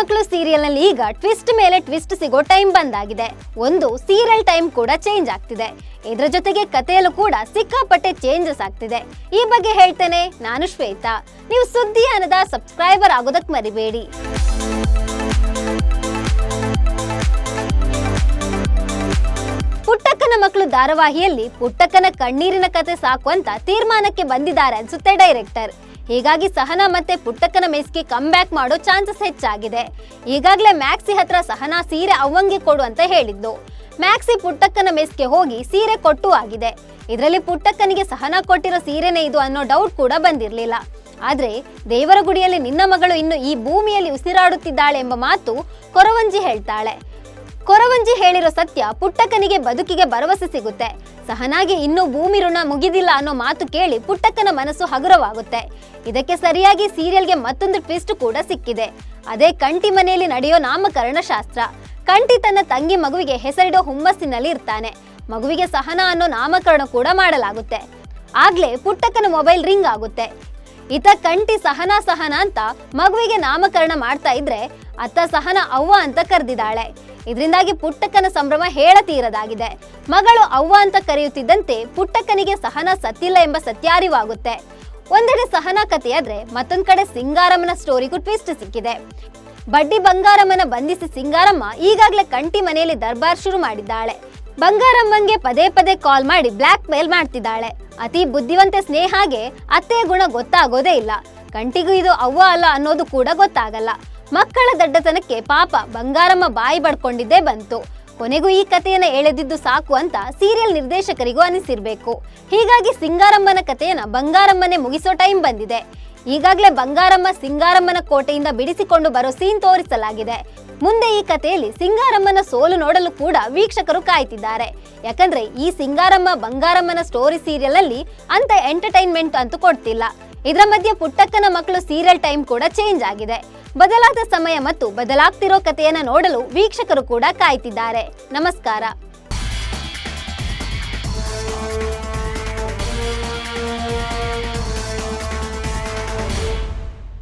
ಮಕ್ಕಳು ಸೀರಿಯಲ್ನಲ್ಲಿ ಈಗ ಟ್ವಿಸ್ಟ್ ಮೇಲೆ ಟ್ವಿಸ್ಟ್ ಸಿಗೋ ಟೈಮ್ ಬಂದಾಗಿದೆ. ಒಂದು ಸೀರಿಯಲ್ ಟೈಮ್ ಕೂಡ ಚೇಂಜ್ ಆಗ್ತಿದೆ. ಇದರ ಜೊತೆಗೆ ಕಥೆಯಲ್ಲೂ ಕೂಡ ಸಿಕ್ಕಾಪಟ್ಟೆ ಚೇಂಜಸ್ ಆಗ್ತಿದೆ. ಈ ಬಗ್ಗೆ ಹೇಳ್ತೇನೆ, ನಾನು ಶ್ವೇತಾ. ನೀವು ಸುದ್ದಿ ಅನ್ನದ ಸಬ್ಸ್ಕ್ರೈಬರ್ ಆಗೋದಕ್ಕೆ ಮರಿಬೇಡಿ. ಧಾರಾವಾಹಿಯಲ್ಲಿ ಪುಟ್ಟಕ್ಕನ ಕಣ್ಣೀರಿನ ಕತೆ ಸಾಕು ಅಂತ ತೀರ್ಮಾನಕ್ಕೆ ಬಂದಿದ್ದಾರೆ ಅನ್ಸುತ್ತೆ ಡೈರೆಕ್ಟರ್. ಹೀಗಾಗಿ ಸಹನಾ ಮತ್ತೆ ಪುಟ್ಟಕ್ಕನ ಮೇಸ್ಗೆ ಕಮ್ ಬ್ಯಾಕ್ ಮಾಡೋ ಚಾನ್ಸಸ್ ಹೆಚ್ಚಾಗಿದೆ. ಈಗಾಗಲೇ ಮ್ಯಾಕ್ಸಿ ಹತ್ರ ಸಹನಾ ಸೀರೆ ಅವಂಗೆ ಕೊಡು ಅಂತ ಹೇಳಿದ್ದು. ಮ್ಯಾಕ್ಸಿ ಪುಟ್ಟಕ್ಕನ ಮೇಸ್ಗೆ ಹೋಗಿ ಸೀರೆ ಕೊಟ್ಟು ಆಗಿದೆ. ಇದರಲ್ಲಿ ಪುಟ್ಟಕ್ಕನಿಗೆ ಸಹನಾ ಕೊಟ್ಟಿರೋ ಸೀರೆನೇ ಇದು ಅನ್ನೋ ಡೌಟ್ ಕೂಡ ಬಂದಿರಲಿಲ್ಲ. ಆದರೆ ದೇವರ ಗುಡಿಯಲ್ಲಿ ನಿನ್ನ ಮಗಳು ಇನ್ನು ಈ ಭೂಮಿಯಲ್ಲಿ ಉಸಿರಾಡುತ್ತಿದ್ದಾಳೆ ಎಂಬ ಮಾತು ಕೊರವಂಜಿ ಹೇಳ್ತಾಳೆ. ಕೊರವಂಜಿ ಹೇಳಿರೋ ಸತ್ಯ ಪುಟ್ಟಕ್ಕನಿಗೆ ಬದುಕಿಗೆ ಭರವಸೆ ಸಿಗುತ್ತೆ. ಸಹನಾಗಿ ಇನ್ನೂ ಭೂಮಿ ಋಣ ಮುಗಿದಿಲ್ಲ ಅನ್ನೋ ಮಾತು ಕೇಳಿ ಪುಟ್ಟಕ್ಕನ ಮನಸ್ಸು ಹಗುರವಾಗುತ್ತೆ. ಇದಕ್ಕೆ ಸರಿಯಾಗಿ ಸೀರಿಯಲ್ಗೆ ಮತ್ತೊಂದು ಟ್ವಿಸ್ಟ್ ಕೂಡ ಸಿಕ್ಕಿದೆ. ಅದೇ ಕಂಟಿ ಮನೆಯಲ್ಲಿ ನಡೆಯೋ ನಾಮಕರಣ ಶಾಸ್ತ್ರ. ಕಂಟಿ ತನ್ನ ತಂಗಿ ಮಗುವಿಗೆ ಹೆಸರಿಡೋ ಹುಮ್ಮಸ್ಸಿನಲ್ಲಿ ಇರ್ತಾನೆ. ಮಗುವಿಗೆ ಸಹನ ಅನ್ನೋ ನಾಮಕರಣ ಕೂಡ ಮಾಡಲಾಗುತ್ತೆ. ಆಗ್ಲೇ ಪುಟ್ಟಕ್ಕನ ಮೊಬೈಲ್ ರಿಂಗ್ ಆಗುತ್ತೆ. ಈತ ಕಂಟಿ ಸಹನಾ ಸಹನ ಅಂತ ಮಗುವಿಗೆ ನಾಮಕರಣ ಮಾಡ್ತಾ ಇದ್ರೆ, ಅತ್ತ ಸಹನ ಅವ್ವ ಅಂತ ಕರೆದಿದ್ದಾಳೆ. ಇದರಿಂದಾಗಿ ಪುಟ್ಟಕ್ಕನ ಸಂಭ್ರಮ ಹೇಳತೀರದಾಗಿದೆ ಮಗಳು ಅವ್ವ ಅಂತ ಕರೆಯುತ್ತಿದ್ದಂತೆ ಪುಟ್ಟಕ್ಕನಿಗೆ ಸಹನ ಸತ್ತಿಲ್ಲ ಎಂಬ ಸತ್ಯಾರಿವಾಗುತ್ತೆ. ಒಂದೆಡೆ ಸಹನ ಕಥೆಯಾದ್ರೆ ಮತ್ತೊಂದ್ ಕಡೆ ಸಿಂಗಾರಮ್ಮನ ಸ್ಟೋರಿಗೂ ಟ್ವಿಸ್ಟ್ ಸಿಕ್ಕಿದೆ. ಬಡ್ಡಿ ಬಂಗಾರಮ್ಮನ ಬಂಧಿಸಿ ಸಿಂಗಾರಮ್ಮ ಈಗಾಗಲೇ ಕಂಟಿ ಮನೆಯಲ್ಲಿ ದರ್ಬಾರ್ ಶುರು ಮಾಡಿದ್ದಾಳೆ. ಬಂಗಾರಮ್ಮನ್ಗೆ ಪದೇ ಪದೇ ಕಾಲ್ ಮಾಡಿ ಬ್ಲ್ಯಾಕ್ ಮೇಲ್ ಮಾಡ್ತಿದ್ದಾಳೆ. ಅತಿ ಬುದ್ಧಿವಂತೆ ಸ್ನೇಹಾಗೆ ಅತ್ತೆಯ ಗುಣ ಗೊತ್ತಾಗೋದೇ ಇಲ್ಲ. ಕಂಟಿಗೂ ಇದು ಅವ್ವ ಅಲ್ಲ ಅನ್ನೋದು ಕೂಡ ಗೊತ್ತಾಗಲ್ಲ. ಮಕ್ಕಳ ದಡ್ಡತನಕ್ಕೆ ಪಾಪ ಬಂಗಾರಮ್ಮ ಬಾಯಿ ಬಡ್ಕೊಂಡಿದ್ದೇ ಬಂತು. ಕೊನೆಗೂ ಈ ಕಥೆಯನ್ನ ಎಳೆದಿದ್ದು ಸಾಕು ಅಂತ ಸೀರಿಯಲ್ ನಿರ್ದೇಶಕರಿಗೂ ಅನಿಸಿರ್ಬೇಕು. ಹೀಗಾಗಿ ಸಿಂಗಾರಮ್ಮನ ಕಥೆಯನ್ನ ಬಂಗಾರಮ್ಮನೆ ಮುಗಿಸೋ ಟೈಮ್ ಬಂದಿದೆ. ಈಗಾಗಲೇ ಬಂಗಾರಮ್ಮ ಸಿಂಗಾರಮ್ಮನ ಕೋಟೆಯಿಂದ ಬಿಡಿಸಿಕೊಂಡು ಬರೋ ಸೀನ್ ತೋರಿಸಲಾಗಿದೆ. ಮುಂದೆ ಈ ಕಥೆಯಲ್ಲಿ ಸಿಂಗಾರಮ್ಮನ ಸೋಲು ನೋಡಲು ಕೂಡ ವೀಕ್ಷಕರು ಕಾಯ್ತಿದ್ದಾರೆ. ಯಾಕಂದ್ರೆ ಈ ಸಿಂಗಾರಮ್ಮ ಬಂಗಾರಮ್ಮನ ಸ್ಟೋರಿ ಸೀರಿಯಲ್ ಅಲ್ಲಿ ಅಂತ ಎಂಟರ್ಟೈನ್ಮೆಂಟ್ ಅಂತೂ ಕೊಡ್ತಿಲ್ಲ. ಇದರ ಮಧ್ಯೆ ಪುಟ್ಟಕ್ಕನ ಮಕ್ಕಳು ಸೀರಿಯಲ್ ಟೈಮ್ ಕೂಡ ಚೇಂಜ್ ಆಗಿದೆ. ಬದಲಾದ ಸಮಯ ಮತ್ತು ಬದಲಾಗ್ತಿರೋ ಕಥೆಯನ್ನು ನೋಡಲು ವೀಕ್ಷಕರು ಕೂಡ ಕಾಯ್ತಿದ್ದಾರೆ. ನಮಸ್ಕಾರ.